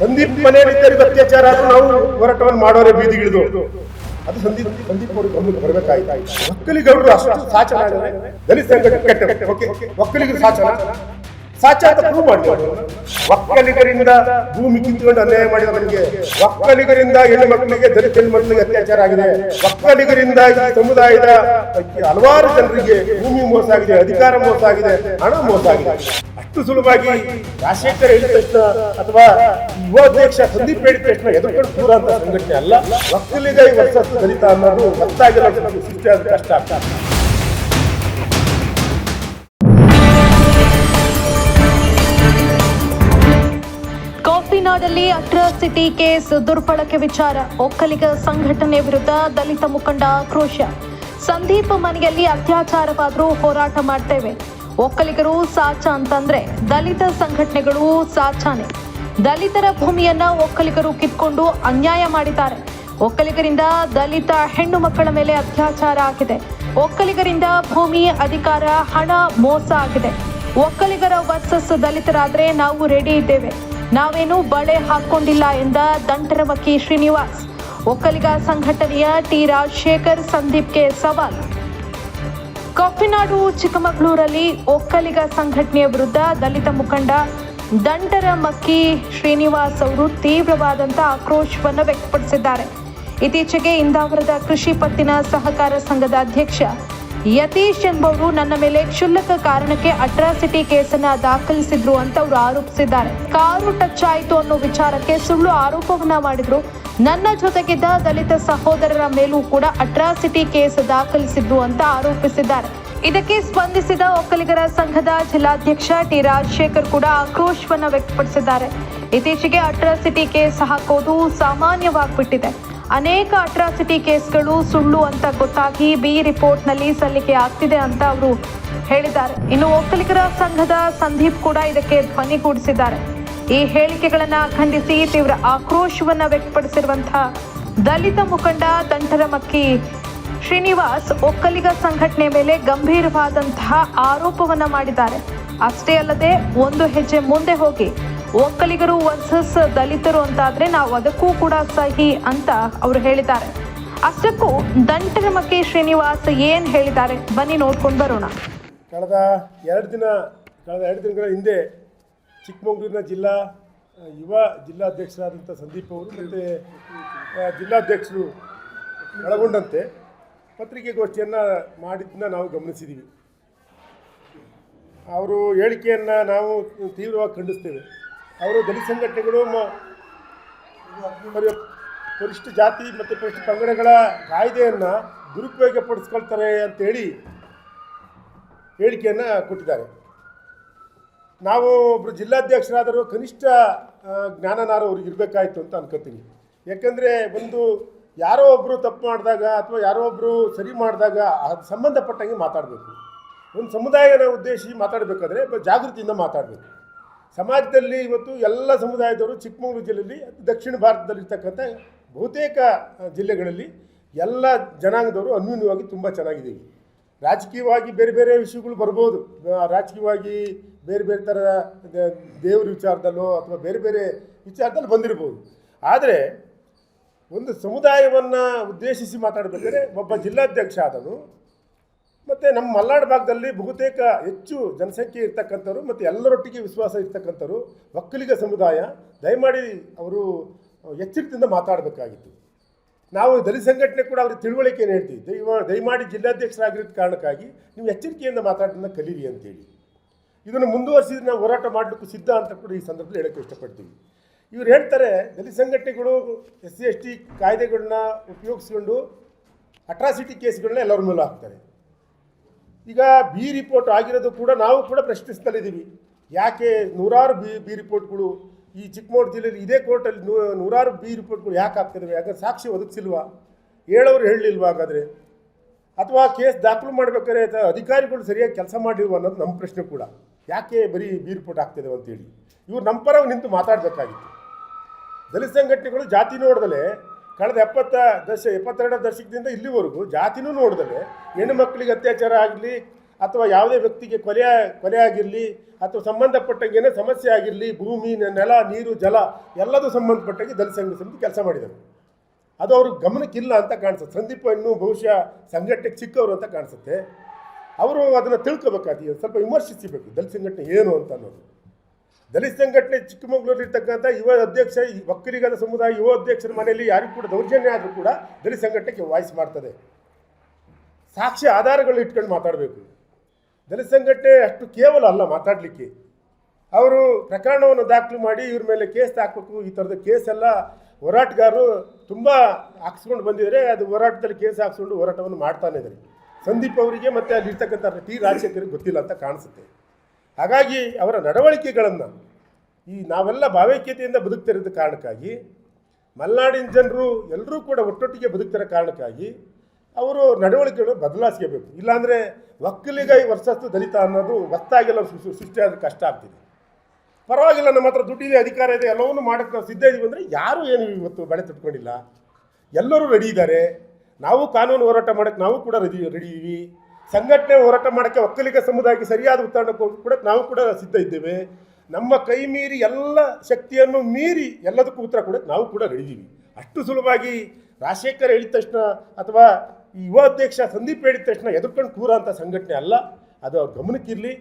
ಸಂದೀಪ್ ಮನೆಯಲ್ಲಿ ಅತ್ಯಾಚಾರ ಆದ್ರೂ ನಾವು ಹೋರಾಟವನ್ನು ಮಾಡೋರೇ ಬೀದಿಗಿಳಿದು ಅದು ಸಂದೀಪ್ ಸಂದೀಪ್ ಅವರು ಗಮನಕ್ಕೆ ಬರಬೇಕಾಯ್ತು. ಒಕ್ಕಲಿಗರು ಅಷ್ಟು ಸಾಚನ. ದಲಿತ ಸಂಘಟನೆ ಓಕೆ ಒಕ್ಕಲಿಗರು ಸಾಚನ? ಸಾಚ ಪ್ರೂವ್ ಮಾಡಿದ್ರು. ಒಕ್ಕಲಿಗರಿಂದ ಭೂಮಿ ಕಿತ್ಕೊಂಡು ಅನ್ಯಾಯ ಮಾಡಿದ ನನಗೆ ಒಕ್ಕಲಿಗರಿಂದ ಹೆಣ್ಣು ಮಕ್ಕಳಿಗೆ ದಲಿತ ಹೆಣ್ಣು ಮಕ್ಕಳಿಗೆ ಅತ್ಯಾಚಾರ ಆಗಿದೆ. ಒಕ್ಕಲಿಗರಿಂದ ಈ ಸಮುದಾಯದ ಹಲವಾರು ಜನರಿಗೆ ಭೂಮಿ ಮೋಸ ಆಗಿದೆ, ಅಧಿಕಾರ ಮೋಸ ಆಗಿದೆ, ಹಣ ಮೋಸ ಆಗಿದೆ. ಅಷ್ಟು ಸುಲಭವಾಗಿ ರಾಜಶೇಖರ್ ಹೇಳಿದ ತಕ್ಷಣ ಅಥವಾ ಯುವಾಧ್ಯಕ್ಷ ಸಂದೀಪ್ ಹೇಳಿದ ತಕ್ಷಣ ಎದುರ್ಕೊಂಡು ದೂರ ಅಂತ ಸಂಘಟನೆ ಅಲ್ಲ. ಒಕ್ಕಲಿಗ ಈ ವರ್ಷ ದಲಿತ ಅನ್ನೋದು ಗೊತ್ತಾಗಿಲ್ಲ ಸೃಷ್ಟಿಯಾದ ಕಷ್ಟ. ಆಗ್ತದೆ ಕಾಫಿನಾಡಲ್ಲಿ ಅಟ್ರಾಸಿಟಿ ಕೇಸ್ ದುರ್ಬಳಕೆ ವಿಚಾರ. ಒಕ್ಕಲಿಗ ಸಂಘಟನೆ ವಿರುದ್ಧ ದಲಿತ ಮುಖಂಡ ಆಕ್ರೋಶ. ಸಂದೀಪ್ ಮನೆಯಲ್ಲಿ ಅತ್ಯಾಚಾರವಾದರೂ ಹೋರಾಟ ಮಾಡ್ತೇವೆ. ಒಕ್ಕಲಿಗರು ಸಾಚ ಅಂತಂದ್ರೆ ದಲಿತ ಸಂಘಟನೆಗಳು ಸಾಚಾನೆ. ದಲಿತರ ಭೂಮಿಯನ್ನ ಒಕ್ಕಲಿಗರು ಕಿತ್ಕೊಂಡು ಅನ್ಯಾಯ ಮಾಡಿದ್ದಾರೆ. ಒಕ್ಕಲಿಗರಿಂದ ದಲಿತ ಹೆಣ್ಣು ಮಕ್ಕಳ ಮೇಲೆ ಅತ್ಯಾಚಾರ ಆಗಿದೆ. ಒಕ್ಕಲಿಗರಿಂದ ಭೂಮಿ ಅಧಿಕಾರ, ಹಣ ಮೋಸ ಆಗಿದೆ. ಒಕ್ಕಲಿಗರ ವರ್ಸಸ್ ದಲಿತರಾದ್ರೆ ನಾವು ರೆಡಿ ಇದ್ದೇವೆ. ನಾವೇನು ಬಳೆ ಹಾಕೊಂಡಿಲ್ಲ ಎಂದ ದಂಟರಮಕ್ಕಿ ಶ್ರೀನಿವಾಸ್. ಒಕ್ಕಲಿಗ ಸಂಘಟನೆಯ ಟಿ ರಾಜಶೇಖರ್ ಸಂದೀಪ್ಗೆ ಸವಾಲ್. ಕಾಫಿನಾಡು ಚಿಕ್ಕಮಗಳೂರಲ್ಲಿ ಒಕ್ಕಲಿಗ ಸಂಘಟನೆಯ ವಿರುದ್ಧ ದಲಿತ ಮುಖಂಡ ದಂಟರ ಮಕ್ಕಿ ಶ್ರೀನಿವಾಸ್ ಅವರು ತೀವ್ರವಾದಂತಹ ಆಕ್ರೋಶವನ್ನು ವ್ಯಕ್ತಪಡಿಸಿದ್ದಾರೆ. ಇತ್ತೀಚೆಗೆ ಇಂದಾವರದ ಕೃಷಿ ಪತ್ತಿನ ಸಹಕಾರ ಸಂಘದ ಅಧ್ಯಕ್ಷ ಯತೀಶ್ ಎಂಬವರು ನನ್ನ ಮೇಲೆ ಕ್ಷುಲ್ಲಕ ಕಾರಣಕ್ಕೆ ಅಟ್ರಾಸಿಟಿ ಕೇಸನ್ನ ದಾಖಲಿಸಿದ್ರು ಅಂತ ಅವರು ಆರೋಪಿಸಿದ್ದಾರೆ. ಕಾರು ಟಚ್ ಆಯಿತು ಅನ್ನೋ ವಿಚಾರಕ್ಕೆ ಸುಳ್ಳು ಆರೋಪವನ್ನ ಮಾಡಿದ್ರು. ನನ್ನ ಜೊತೆಗಿದ್ದ ದಲಿತ ಸಹೋದರರ ಮೇಲೂ ಕೂಡ ಅಟ್ರಾಸಿಟಿ ಕೇಸ್ ದಾಖಲಿಸಿದ್ದು ಅಂತ ಆರೋಪಿಸಿದ್ದಾರೆ. ಇದಕ್ಕೆ ಸ್ಪಂದಿಸಿದ ಒಕ್ಕಲಿಗರ ಸಂಘದ ಜಿಲ್ಲಾಧ್ಯಕ್ಷ ಟಿ ರಾಜಶೇಖರ್ ಕೂಡ ಆಕ್ರೋಶವನ್ನ ವ್ಯಕ್ತಪಡಿಸಿದ್ದಾರೆ. ಇತ್ತೀಚೆಗೆ ಅಟ್ರಾಸಿಟಿ ಕೇಸ್ ಹಾಕೋದು ಸಾಮಾನ್ಯವಾಗ್ಬಿಟ್ಟಿದೆ. ಅನೇಕ ಅಟ್ರಾಸಿಟಿ ಕೇಸ್ಗಳು ಸುಳ್ಳು ಅಂತ ಗೊತ್ತಾಗಿ ಬಿ ರಿಪೋರ್ಟ್ನಲ್ಲಿ ಸಲ್ಲಿಕೆ ಆಗ್ತಿದೆ ಅಂತ ಅವರು ಹೇಳಿದ್ದಾರೆ. ಇನ್ನು ಒಕ್ಕಲಿಗರ ಸಂಘದ ಸಂದೀಪ್ ಕೂಡ ಇದಕ್ಕೆ ಧ್ವನಿಗೂಡಿಸಿದ್ದಾರೆ. ಈ ಹೇಳಿಕೆಗಳನ್ನ ಖಂಡಿಸಿ ತೀವ್ರ ಆಕ್ರೋಶವನ್ನ ವ್ಯಕ್ತಪಡಿಸಿರುವಂತಹ ದಲಿತ ಮುಖಂಡ ದಂಟರಮಕ್ಕಿ ಶ್ರೀನಿವಾಸ್ ಒಕ್ಕಲಿಗ ಸಂಘಟನೆ ಮೇಲೆ ಗಂಭೀರವಾದಂತಹ ಆರೋಪವನ್ನ ಮಾಡಿದ್ದಾರೆ. ಅಷ್ಟೇ ಅಲ್ಲದೆ ಒಂದು ಹೆಜ್ಜೆ ಮುಂದೆ ಹೋಗಿ ಒಕ್ಕಲಿಗರು ವರ್ಸಸ್ ದಲಿತರು ಅಂತಾದ್ರೆ ನಾವು ಅದಕ್ಕೂ ಕೂಡ ಸಹಿ ಅಂತ ಅವರು ಹೇಳಿದ್ದಾರೆ. ಅಷ್ಟಕ್ಕೂ ದಂಟರಮಕ್ಕಿ ಶ್ರೀನಿವಾಸ್ ಏನ್ ಹೇಳಿದ್ದಾರೆ? ಬನ್ನಿ ನೋಡ್ಕೊಂಡು ಬರೋಣ. ಕಳೆದ ಎರಡು ದಿನ, ಕಳೆದ ಎರಡು ದಿನಗಳ ಹಿಂದೆ ಚಿಕ್ಕಮಗಳೂರಿನ ಜಿಲ್ಲಾ ಯುವ ಜಿಲ್ಲಾಧ್ಯಕ್ಷರಾದಂಥ ಸಂದೀಪ್ ಅವರು ಮತ್ತು ಜಿಲ್ಲಾಧ್ಯಕ್ಷರು ಒಳಗೊಂಡಂತೆ ಪತ್ರಿಕೆಗೋಷ್ಠಿಯನ್ನು ಮಾಡಿದ್ದನ್ನ ನಾವು ಗಮನಿಸಿದ್ದೀವಿ ಅವರು ಹೇಳಿಕೆಯನ್ನು ನಾವು ತೀವ್ರವಾಗಿ ಖಂಡಿಸ್ತೇವೆ. ಅವರು ದಲಿತ ಸಂಘಟನೆಗಳು ಮ- ಪರಿ- ಪರಿಶಿಷ್ಟ ಜಾತಿ ಮತ್ತು ಪರಿಶಿಷ್ಟ ಪಂಗಡಗಳ ಕಾಯ್ದೆಯನ್ನು ದುರುಪಯೋಗ ಪಡಿಸ್ಕೊಳ್ತಾರೆ ಅಂತೇಳಿ ಹೇಳಿಕೆಯನ್ನು ಕೊಟ್ಟಿದ್ದಾರೆ. ನಾವು ಒಬ್ಬರು ಜಿಲ್ಲಾಧ್ಯಕ್ಷರಾದರೂ ಕನಿಷ್ಠ ಜ್ಞಾನನಾರು ಅವ್ರಿಗೆ ಇರಬೇಕಾಯ್ತು ಅಂತ ಅನ್ಕೋತೀನಿ. ಯಾಕಂದರೆ ಒಂದು ಯಾರೋ ಒಬ್ಬರು ತಪ್ಪು ಮಾಡಿದಾಗ ಅಥವಾ ಯಾರೋ ಒಬ್ಬರು ಸರಿ ಮಾಡಿದಾಗ ಅದು ಸಂಬಂಧಪಟ್ಟಂಗೆ ಮಾತಾಡಬೇಕು. ಒಂದು ಸಮುದಾಯನ ಉದ್ದೇಶಿಸಿ ಮಾತಾಡಬೇಕಾದ್ರೆ ಜಾಗೃತಿಯಿಂದ ಮಾತಾಡಬೇಕು. ಸಮಾಜದಲ್ಲಿ ಇವತ್ತು ಎಲ್ಲ ಸಮುದಾಯದವರು ಚಿಕ್ಕಮಗಳೂರು ಜಿಲ್ಲೆಯಲ್ಲಿ, ದಕ್ಷಿಣ ಭಾರತದಲ್ಲಿರ್ತಕ್ಕಂಥ ಬಹುತೇಕ ಜಿಲ್ಲೆಗಳಲ್ಲಿ ಎಲ್ಲ ಜನಾಂಗದವರು ಅನ್ಯೂನ್ಯವಾಗಿ ತುಂಬ ಚೆನ್ನಾಗಿದ್ದೀವಿ. ರಾಜಕೀಯವಾಗಿ ಬೇರೆ ಬೇರೆ ವಿಷಯಗಳು ಬರ್ಬೋದು. ರಾಜಕೀಯವಾಗಿ ಬೇರೆ ಬೇರೆ ಥರ ದೇವ್ರ ವಿಚಾರದಲ್ಲೋ ಅಥವಾ ಬೇರೆ ಬೇರೆ ವಿಚಾರದಲ್ಲಿ ಬಂದಿರ್ಬೋದು. ಆದರೆ ಒಂದು ಸಮುದಾಯವನ್ನು ಉದ್ದೇಶಿಸಿ ಮಾತಾಡಬೇಕಾದ್ರೆ ಒಬ್ಬ ಜಿಲ್ಲಾಧ್ಯಕ್ಷ ಆದನು, ಮತ್ತು ನಮ್ಮ ಮಲ್ನಾಡು ಭಾಗದಲ್ಲಿ ಬಹುತೇಕ ಹೆಚ್ಚು ಜನಸಂಖ್ಯೆ ಇರ್ತಕ್ಕಂಥವ್ರು ಮತ್ತು ಎಲ್ಲರೊಟ್ಟಿಗೆ ವಿಶ್ವಾಸ ಇರ್ತಕ್ಕಂಥವ್ರು, ಒಕ್ಕಲಿಗ ಸಮುದಾಯ, ದಯಮಾಡಿ ಅವರು ಎಚ್ಚರಿಕೆಯಿಂದ ಮಾತಾಡಬೇಕಾಗಿತ್ತು. ನಾವು ದಲಿತ ಸಂಘಟನೆ ಕೂಡ ಅವ್ರಿಗೆ ತಿಳುವಳಿಕೆ ಹೇಳ್ತೀವಿ ದಯವ ದಯಮಾಡಿ ಜಿಲ್ಲಾಧ್ಯಕ್ಷರಾಗಿರೋದು ಕಾರಣಕ್ಕಾಗಿ ನೀವು ಎಚ್ಚರಿಕೆಯಿಂದ ಮಾತಾಡೋದನ್ನ ಕಲೀರಿ ಅಂತೇಳಿ. ಇದನ್ನು ಮುಂದುವರಿಸಿದ್ರೆ ನಾವು ಹೋರಾಟ ಮಾಡಲಿಕ್ಕೂ ಸಿದ್ಧ ಅಂತ ಕೂಡ ಈ ಸಂದರ್ಭದಲ್ಲಿ ಹೇಳೋಕ್ಕೆ ಇಷ್ಟಪಡ್ತೀವಿ. ಇವ್ರು ಹೇಳ್ತಾರೆ, ದಲಿತ ಸಂಘಟನೆಗಳು ಎಸ್ ಸಿ ಎಸ್ ಟಿ ಕಾಯ್ದೆಗಳನ್ನ ಉಪಯೋಗಿಸ್ಕೊಂಡು ಅಟ್ರಾಸಿಟಿ ಕೇಸ್ಗಳನ್ನ ಎಲ್ಲರ ಮೇಲೆ ಹಾಕ್ತಾರೆ. ಈಗ ಬಿ ರಿಪೋರ್ಟ್ ಆಗಿರೋದು ಕೂಡ ನಾವು ಕೂಡ ಪ್ರಶ್ನಿಸ್ತಲಿದ್ದೀವಿ ಯಾಕೆ ನೂರಾರು ಬಿ ಬಿ ರಿಪೋರ್ಟ್ಗಳು ಈ ಚಿಕ್ಕಮಗಳೂರು ಜಿಲ್ಲೆಯಲ್ಲಿ ಇದೇ ಕೋರ್ಟಲ್ಲಿ ನೂ ನೂರಾರು ಬಿ ರಿಪೋರ್ಟ್ಗಳು ಯಾಕೆ ಆಗ್ತಿದ್ದಾವೆ? ಯಾಕಂದ್ರೆ ಸಾಕ್ಷಿ ಒದಗಿಸಿಲ್ವ? ಹೇಳೋರು ಹೇಳಲಿಲ್ವ ಹಾಗಾದರೆ? ಅಥವಾ ಕೇಸ್ ದಾಖಲು ಮಾಡಬೇಕಾದ್ರೆ ಅಧಿಕಾರಿಗಳು ಸರಿಯಾಗಿ ಕೆಲಸ ಮಾಡಿಲ್ವ ಅನ್ನೋದು ನಮ್ಮ ಪ್ರಶ್ನೆ ಕೂಡ. ಯಾಕೆ ಬರೀ ಬಿ ರಿಪೋರ್ಟ್ ಆಗ್ತಿದ್ದಾವೆ ಅಂತೇಳಿ. ಇವ್ರು ನಮ್ಮ ಪರವಾಗಿ ನಿಂತು ಮಾತಾಡಬೇಕಾಗಿತ್ತು. ದಲಿತ ಸಂಘಟನೆಗಳು ಜಾತಿ ನೋಡ್ದಲೆ ಕಳೆದ ಎಪ್ಪತ್ತ ದಶ ಎಪ್ಪತ್ತೆರಡರ ದಶಕದಿಂದ ಇಲ್ಲಿವರೆಗೂ ಜಾತಿನೂ ನೋಡ್ದಲೆ, ಹೆಣ್ಣು ಮಕ್ಕಳಿಗೆ ಅತ್ಯಾಚಾರ ಆಗಲಿ ಅಥವಾ ಯಾವುದೇ ವ್ಯಕ್ತಿಗೆ ಕೊಲೆ ಕೊಲೆ ಆಗಿರಲಿ ಅಥವಾ ಸಂಬಂಧಪಟ್ಟಂಗೆನೇ ಸಮಸ್ಯೆ ಆಗಿರಲಿ, ಭೂಮಿ ನೆಲ, ನೀರು, ಜಲ, ಎಲ್ಲದೂ ಸಂಬಂಧಪಟ್ಟಂಗೆ ದಲಿತ ಸಂಘ ಸಮಿತಿ ಕೆಲಸ ಮಾಡಿದರು ಅದು ಅವ್ರ ಗಮನಕ್ಕಿಲ್ಲ ಅಂತ ಕಾಣಿಸುತ್ತೆ. ಸಂದೀಪ ಇನ್ನೂ ಬಹುಶಃ ಸಂಘಟನೆಗೆ ಚಿಕ್ಕವರು ಅಂತ ಕಾಣಿಸುತ್ತೆ. ಅವರು ಅದನ್ನು ತಿಳ್ಕೊಬೇಕಾಗಿ ಸ್ವಲ್ಪ ವಿಮರ್ಶಿಸಬೇಕು. ದಲಿತ ಸಂಘಟನೆ ಏನು ಅಂತ ಅನ್ನೋದು. ದಲಿತ ಸಂಘಟನೆ ಚಿಕ್ಕಮಗಳೂರು ಇರ್ತಕ್ಕಂಥ ಯುವ ಅಧ್ಯಕ್ಷ, ಈ ಒಕ್ಕಲಿಗರ ಸಮುದಾಯ, ಯುವ ಅಧ್ಯಕ್ಷರ ಮನೆಯಲ್ಲಿ ಯಾರಿಗೂ ಕೂಡ ದೌರ್ಜನ್ಯ ಆದರೂ ಕೂಡ ದಲಿತ ಸಂಘಟನೆಗೆ ವಾಯ್ಸ್ ಮಾಡ್ತದೆ. ಸಾಕ್ಷಿ ಆಧಾರಗಳು ಇಟ್ಕೊಂಡು ಮಾತಾಡಬೇಕು. ದಲಿತ ಸಂಘಟನೆ ಅಷ್ಟು ಕೇವಲ ಅಲ್ಲ ಮಾತಾಡಲಿಕ್ಕೆ. ಅವರು ಪ್ರಕರಣವನ್ನು ದಾಖಲು ಮಾಡಿ ಇವ್ರ ಮೇಲೆ ಕೇಸ್ ಹಾಕಬೇಕು, ಈ ಥರದ ಕೇಸ್ ಎಲ್ಲ ಹೋರಾಟಗಾರರು ತುಂಬ ಹಾಕ್ಸ್ಕೊಂಡು ಬಂದಿದ್ದಾರೆ. ಅದು ಹೋರಾಟದಲ್ಲಿ ಕೇಸ್ ಹಾಕ್ಸ್ಕೊಂಡು ಹೋರಾಟವನ್ನು ಮಾಡ್ತಾನೆ ಇದ್ದಾರೆ. ಸಂದೀಪ್ ಅವರಿಗೆ ಮತ್ತು ಅಲ್ಲಿರ್ತಕ್ಕಂಥ ಟಿ ರಾಜಶೇಖರಿಗೆ ಗೊತ್ತಿಲ್ಲ ಅಂತ ಕಾಣಿಸುತ್ತೆ. ಹಾಗಾಗಿ ಅವರ ನಡವಳಿಕೆಗಳನ್ನು ಈ ನಾವೆಲ್ಲ ಭಾವೈಕ್ಯತೆಯಿಂದ ಬದುಕ್ತಿರೋದ ಕಾರಣಕ್ಕಾಗಿ, ಮಲೆನಾಡಿನ ಜನರು ಎಲ್ಲರೂ ಕೂಡ ಒಟ್ಟೊಟ್ಟಿಗೆ ಬದುಕ್ತಿರೋ ಕಾರಣಕ್ಕಾಗಿ ಅವರು ನಡವಳಿಕೆಗಳು ಬದಲಾಯಿಸ್ಕೋಬೇಕು. ಇಲ್ಲಾಂದರೆ ಒಕ್ಕಲಿಗ ವರ್ಷಸ್ತು ದಲಿತ ಅನ್ನೋದು ಹೊತ್ತಾಗೆಲ್ಲ ಸೃ- ಸೃಷ್ಟಿ ಆದ ಕಷ್ಟ ಆಗ್ತಿದೆ. ಪರವಾಗಿಲ್ಲ, ನಮ್ಮ ಹತ್ರ ದುಡ್ಡಿದೆ, ಅಧಿಕಾರ ಇದೆ, ಎಲ್ಲವನ್ನೂ ಮಾಡೋಕ್ಕೆ ಸಿದ್ಧ ಇದೀವಿ ಅಂದರೆ ಯಾರೂ ಏನು ಇವತ್ತು ಬಳೆ ತಟ್ಕೊಂಡಿಲ್ಲ. ಎಲ್ಲರೂ ರೆಡಿ ಇದ್ದಾರೆ. ನಾವು ಕಾನೂನು ಹೋರಾಟ ಮಾಡೋಕ್ಕೆ ನಾವು ಕೂಡ ರೆಡಿ ರೆಡಿ ಇದ್ದೀವಿ. ಸಂಘಟನೆ ಹೋರಾಟ ಮಾಡೋಕ್ಕೆ ಒಕ್ಕಲಿಗ ಸಮುದಾಯಕ್ಕೆ ಸರಿಯಾದ ಉತ್ತರ ಕೂಡ ನಾವು ಕೂಡ ಸಿದ್ಧ ಇದ್ದೇವೆ. ನಮ್ಮ ಕೈ ಮೀರಿ ಎಲ್ಲ ಶಕ್ತಿಯನ್ನು ಮೀರಿ ಎಲ್ಲದಕ್ಕೂ ಉತ್ತರ ಕೊಡೋಕ್ಕೆ ನಾವು ಕೂಡ ರೆಡಿ ಇದ್ದೀವಿ. ಅಷ್ಟು ಸುಲಭವಾಗಿ ರಾಜಶೇಖರ್ ಹೇಳಿದ ತಕ್ಷಣ ಅಥವಾ ಈ ಯುವ ಅಧ್ಯಕ್ಷ ಸಂದೀಪ್ ಹೇಳಿದ ತಕ್ಷಣ ಎದುರ್ಕೊಂಡು ಕೂರ ಅಂತ ಸಂಘಟನೆ ಅಲ್ಲ, ಅದು ಅವ್ರ ಗಮನಕ್ಕಿರಲಿ.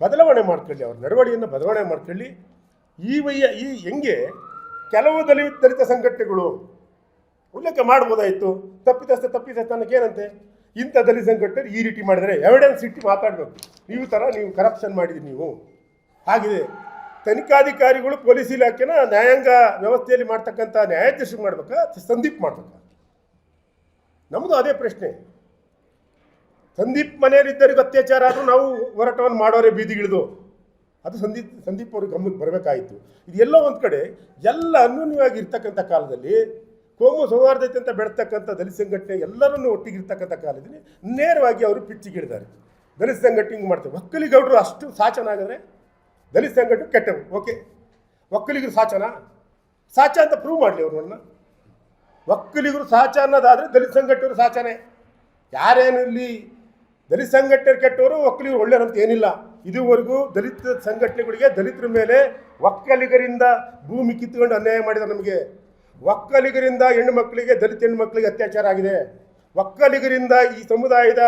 ಬದಲಾವಣೆ ಮಾಡ್ಕೊಳ್ಳಿ, ಅವ್ರ ನಡವಳಿಯನ್ನು ಬದಲಾವಣೆ ಮಾಡ್ಕೊಳ್ಳಿ. ಈ ವಯ್ಯ, ಈ ಹೆಂಗೆ ಕೆಲವು ದಲಿತ ದಲಿತ ಸಂಘಟನೆಗಳು ಉಲ್ಲೇಖ ಮಾಡ್ಬೋದಾಯಿತು. ತಪ್ಪಿತಸ್ಥ ತಪ್ಪಿತಸ್ಥ ಏನಂತೆ? ಇಂಥ ದಲಿತ ಸಂಘಟನೆ ಈ ರೀತಿ ಮಾಡಿದರೆ ಎವಿಡೆನ್ಸ್ ಇಟ್ಟು ಮಾತಾಡಬೇಕು. ನೀವು ಥರ ನೀವು ಕರಪ್ಷನ್ ಮಾಡಿದ್ರಿ ನೀವು. ಆಗಿದೆ ತನಿಖಾಧಿಕಾರಿಗಳು, ಪೊಲೀಸ್ ಇಲಾಖೆನ ನ್ಯಾಯಾಂಗ ವ್ಯವಸ್ಥೆಯಲ್ಲಿ ಮಾಡ್ತಕ್ಕಂಥ ನ್ಯಾಯಾಧೀಶರು ಮಾಡ್ಬೇಕಾ, ಸಂದೀಪ್ ಮಾಡ್ಬೇಕಾ? ನಮ್ಮದು ಅದೇ ಪ್ರಶ್ನೆ. ಸಂದೀಪ್ ಮನೆಯಲ್ಲಿದ್ದರಿಗೆ ಅತ್ಯಾಚಾರ, ಆದರೂ ನಾವು ಹೋರಾಟವನ್ನು ಮಾಡೋರೆ ಬೀದಿಗಿಳಿದು. ಅದು ಸಂದೀಪ್ ಸಂದೀಪ್ ಅವ್ರಿಗೆ ಗಮನಕ್ಕೆ ಬರಬೇಕಾಯಿತು. ಇದು ಎಲ್ಲೋ ಒಂದು ಕಡೆ ಎಲ್ಲ ಅನ್ಯೂನ್ಯವಾಗಿ ಇರ್ತಕ್ಕಂಥ ಕಾಲದಲ್ಲಿ, ಕೋಮು ಸೌಹಾರ್ದತೆ ಅಂತ ಬೆಳೆತಕ್ಕಂಥ ದಲಿತ ಸಂಘಟನೆ ಎಲ್ಲರನ್ನು ಒಟ್ಟಿಗಿರ್ತಕ್ಕಂಥ ಕಾಲದಲ್ಲಿ ನೇರವಾಗಿ ಅವರು ಪಿಚ್ಚಿಗಿಳಿದ್ದಾರೆ ದಲಿತ ಸಂಘಟನೆ ಹಿಂಗೆ ಮಾಡ್ತಾರೆ ಒಕ್ಕಲಿಗೌಡರು ಅಷ್ಟು ಸಾಚನ ಆಗಿದ್ರೆ ದಲಿತ ಸಂಘಟನೆ ಕೆಟ್ಟವು ಓಕೆ ಒಕ್ಕಲಿಗರು ಸಾಚನ? ಸಾಚ ಅಂತ ಪ್ರೂವ್ ಮಾಡಲಿ ಅವ್ರು ನನ್ನ ಒಕ್ಕಲಿಗರು ಸಹಚ ಅನ್ನೋದಾದರೆ ದಲಿತ ಸಂಘಟನೆಯವರು ಸಾಚನೆ. ಯಾರೇನು ಇಲ್ಲಿ ದಲಿತ ಸಂಘಟನೆ ಕೆಟ್ಟವರು ಒಕ್ಕಲಿಗರು ಒಳ್ಳೆಯವರು ಅಂತ ಏನಿಲ್ಲ. ಇದುವರೆಗೂ ದಲಿತ ಸಂಘಟನೆಗಳಿಗೆ ದಲಿತರ ಮೇಲೆ ಒಕ್ಕಲಿಗರಿಂದ ಭೂಮಿ ಕಿತ್ಕೊಂಡು ಅನ್ಯಾಯ ಮಾಡಿದ ನಮಗೆ. ಒಕ್ಕಲಿಗರಿಂದ ಹೆಣ್ಣು ಮಕ್ಕಳಿಗೆ, ದಲಿತ ಹೆಣ್ಣು ಮಕ್ಕಳಿಗೆ ಅತ್ಯಾಚಾರ ಆಗಿದೆ. ಒಕ್ಕಲಿಗರಿಂದ ಈ ಸಮುದಾಯದ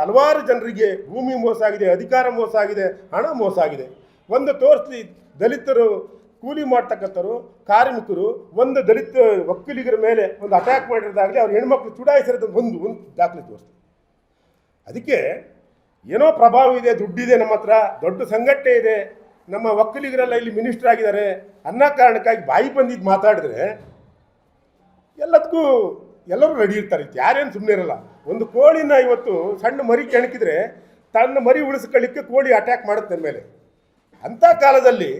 ಹಲವಾರು ಜನರಿಗೆ ಭೂಮಿ ಮೋಸ ಆಗಿದೆ, ಅಧಿಕಾರ ಮೋಸ ಆಗಿದೆ, ಹಣ ಮೋಸ ಆಗಿದೆ. ಒಂದು ತೋರಿಸಿ ದಲಿತರು ಕೂಲಿ ಮಾಡ್ತಕ್ಕಂಥವ್ರು, ಕಾರ್ಮಿಕರು, ಒಂದು ದಲಿತ ಒಕ್ಕಲಿಗರ ಮೇಲೆ ಒಂದು ಅಟ್ಯಾಕ್ ಮಾಡಿರೋದಾಗಲಿ ಅವ್ರ ಹೆಣ್ಮಕ್ಳು ಚುಡಾಯಿಸಿರೋದು ಒಂದು ಒಂದು ದಾಖಲೆ ತೋರಿಸ್ಲಿ ಅದಕ್ಕೆ ಏನೋ ಪ್ರಭಾವ ಇದೆ, ದುಡ್ಡಿದೆ ನಮ್ಮ ಹತ್ರ, ದೊಡ್ಡ ಸಂಘಟನೆ ಇದೆ, ನಮ್ಮ ಒಕ್ಕಲಿಗರೆಲ್ಲ ಇಲ್ಲಿ ಮಿನಿಸ್ಟರ್ ಆಗಿದ್ದಾರೆ, ಅನ್ನೋ ಕಾರಣಕ್ಕಾಗಿ ಬಾಯಿ ಬಂದಿದ್ದು ಮಾತಾಡಿದ್ರೆ ಎಲ್ಲದಕ್ಕೂ ಎಲ್ಲರೂ ರೆಡಿ ಇರ್ತಾರೆ. ಯಾರೇನು ಸುಮ್ಮನೆ ಇರಲ್ಲ. ಒಂದು ಕೋಳಿನ ಇವತ್ತು ಸಣ್ಣ ಮರಿ ಕೆಣಕಿದ್ರೆ ತನ್ನ ಮರಿ ಉಳಿಸ್ಕೊಳ್ಳಿಕ್ಕೆ ಕೋಳಿ ಅಟ್ಯಾಕ್ ಮಾಡುತ್ತೆ ಮೇಲೆ. ಅಂಥ ಕಾಲದಲ್ಲಿ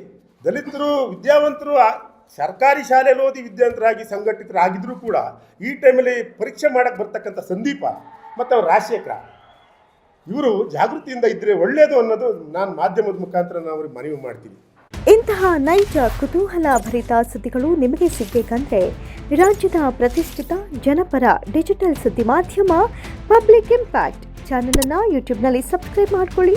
ದಲಿತರು, ವಿದ್ಯಾವಂತರು ಸರ್ಕಾರಿ ಶಾಲೆಯಲ್ಲಿ ಓದಿ ವಿದ್ಯಾವಂತರಾಗಿ ಸಂಘಟಿತರಾಗಿದ್ದರೂ ಕೂಡ ಈ ಟೈಮಲ್ಲಿ ಪರೀಕ್ಷೆ ಮಾಡಕ್ಕೆ ಬರ್ತಕ್ಕಂಥ ಸಂದೀಪ ಮತ್ತು ಅವ್ರ ರಾಜಶೇಖರ, ಇವರು ಜಾಗೃತಿಯಿಂದ ಇದ್ದರೆ ಒಳ್ಳೆಯದು ಅನ್ನೋದು ನಾನು ಮಾಧ್ಯಮದ ಮುಖಾಂತರ ನಾನು ಅವ್ರಿಗೆ ಮನವಿ ಮಾಡ್ತೀನಿ. ಇಂತಹ ನೈಜ, ಕುತೂಹಲ ಭರಿತ ಸುದ್ದಿಗಳು ನಿಮಗೆ ಸಿಗಬೇಕಂದ್ರೆ ರಾಜ್ಯದ ಪ್ರತಿಷ್ಠಿತ ಜನಪರ ಡಿಜಿಟಲ್ ಸುದ್ದಿ ಮಾಧ್ಯಮ ಪಬ್ಲಿಕ್ ಇಂಪ್ಯಾಕ್ಟ್ ಚಾನಲನ್ನು ಯೂಟ್ಯೂಬ್ನಲ್ಲಿ ಸಬ್ಸ್ಕ್ರೈಬ್ ಮಾಡ್ಕೊಳ್ಳಿ.